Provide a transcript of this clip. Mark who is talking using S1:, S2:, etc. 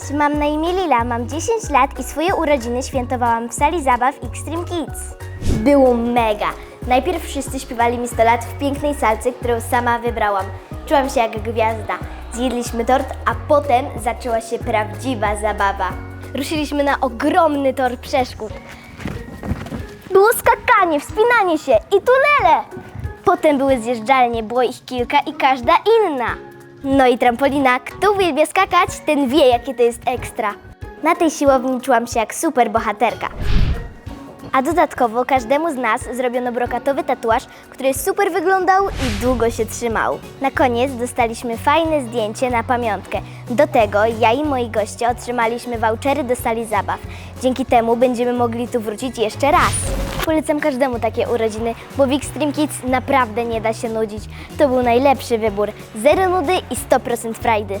S1: Cześć, mam na imię Lila, mam 10 lat i swoje urodziny świętowałam w sali zabaw Extreme Kids. Było mega. Najpierw wszyscy śpiewali mi 100 lat w pięknej salce, którą sama wybrałam. Czułam się jak gwiazda. Zjedliśmy tort, a potem zaczęła się prawdziwa zabawa. Ruszyliśmy na ogromny tor przeszkód. Było skakanie, wspinanie się i tunele. Potem były zjeżdżalnie, było ich kilka i każda inna. No i trampolina. Kto uwielbia skakać, ten wie, jakie to jest ekstra. Na tej siłowni czułam się jak super bohaterka. A dodatkowo każdemu z nas zrobiono brokatowy tatuaż, który super wyglądał i długo się trzymał. Na koniec dostaliśmy fajne zdjęcie na pamiątkę. Do tego ja i moi goście otrzymaliśmy vouchery do sali zabaw. Dzięki temu będziemy mogli tu wrócić jeszcze raz. Polecam każdemu takie urodziny, bo w Extreme Kids naprawdę nie da się nudzić. To był najlepszy wybór. Zero nudy i 100% frajdy.